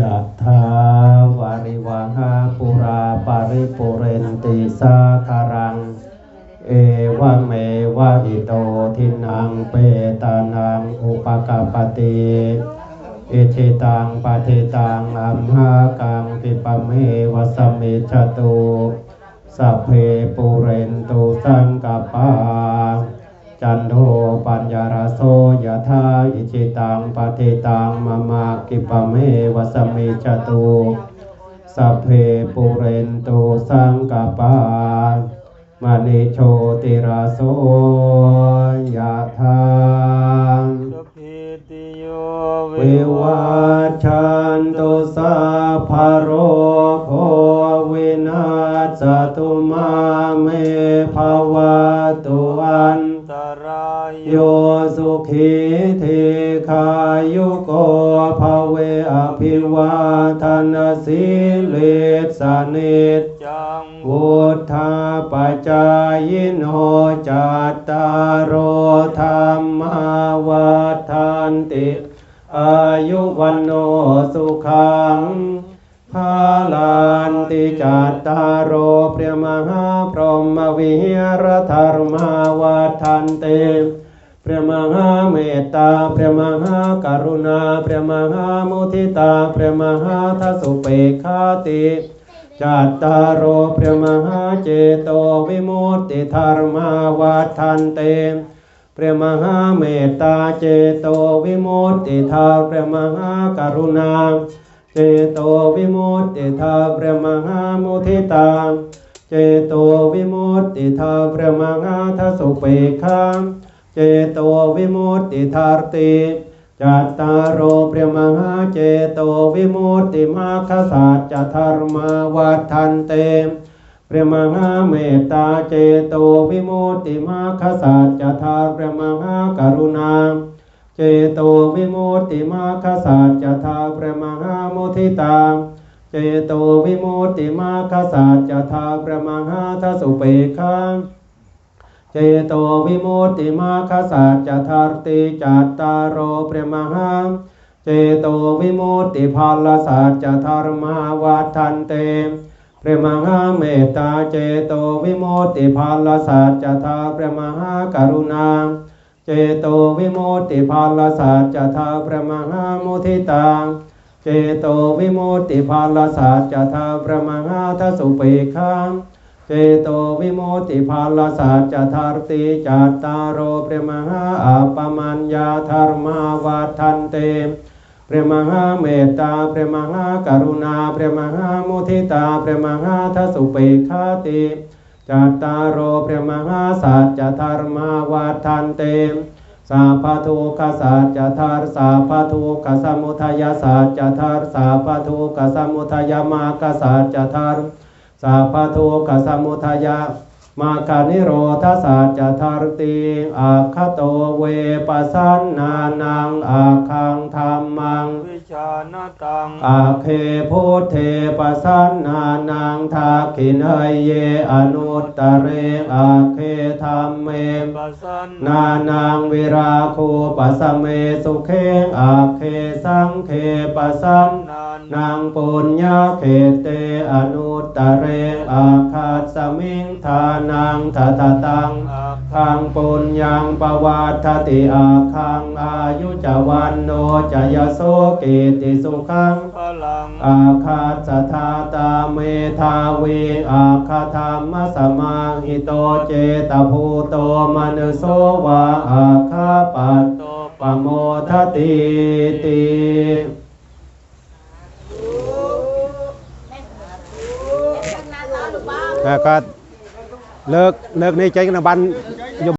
ยะถาวาริวังหาปุราปาริปุเรนติสาคารัง เอวะเมวะอิโตทินังเปตานังอุปกปปติอิชิตังปฏิตังอัมหากังปิปะเมวะสมมิจตุสัพเพปุเรนตุสังกปาจันโท ปัญญารโสยธาอิจิตังปะฏิตังมะมากิปะเมวสมมิจตุสัพเพปุเรนตุสังกปามณิโชติราโสยธ ขีทีขายุโกภเวอภิวาทนสีเลสนิจังวุธาปจายโนจัตตารโอธรรมาวัฏันติอายุวันโนสุขังภาลานติจัตตารโอเปรียมหาพรหมวิหารธรรมาวัฏันเต เปรียมหาเมตตาเปรียมหากรุณาเปรียมหามุทิตาเปรียมหาทัสุเปกขาติจัตตารโอเปรียมหาเจโตวิมุตติธรรมาวัฏันเตเปรียมหาเมตตาเจโตวิมุตติธาเปรียมหากรุณาเจโตวิมุตติธาเปรียมหามุทิตาเจโตวิมุตติธาเปรียมหาทัสุเปกขา เจโตวิมุตติธารติจัตตารโอเปรมหาเจโตวิมุตติมาคสัจจธรรมาวัฏันเตเปรมหาเมตตาเจโตวิมุตติมาคสัจจธรรเปรมหากรุณาเจโตวิมุตติมาคสัจจธรรเปรมหามุทิตาเจโตวิมุตติมาคสัจจธรรเปรมหาทัสุเปกขา เจโตวิมุตติมาคสัจจทารติจัตตารโอเปรมหาเจโตวิมุตติภาลสัจจธรรมาวัฏันเตเปรมหาเมตตาเจโตวิมุตติภาลสัจจทาเปรมหากรุณาเจโตวิมุตติภาลสัจจทาเปรมหามุทิตาเจโตวิมุตติภาลสัจจทาเปรมหาทัสุเปกขา เจโตวิโมติภาลสัจจทารติจัตตารโอเปรมหาอัปมัญญาธรรมาวัฏันเตเปรมหาเมตตาเปรมหากรุณาเปรมหามุทิตาเปรมหาทัสุเปกขาติจัตตารโอเปรมหาสัจธรรมาวัฏันเตสัพพทุกขสัจจทารสัพพทุกขสมุทัยสัจจทารสัพพทุกขสมุทัยมากสัจจทาร สัพพทุกขสมุทัยะมาคานิโรธาสัจจทารติอาคโตเวปัสสันนานังอาคังธรรมัง วิชาณตังอาเคพุทเทปัสสันนานังทาคินยเยอนุตตเรอาเคธรรมเมปัสสันนานังวิราคูปัสสเมสุเขงอาเคสังเคปัสสัน นานนางปุญญาเขเตอนุตตเรอาคาสมิงทานังทัตตังอาคังปุญญังปวัตติอาคังอายุจวันโนจยโสกิติสุขังพลังอาคาสทาตาเมธาวีอาคาธรรมสมาหิโตเจตภูโตมนุโสวาอาคาปัตโตปโมทติติ ក៏លើកលើកនេះចេញនៅបាន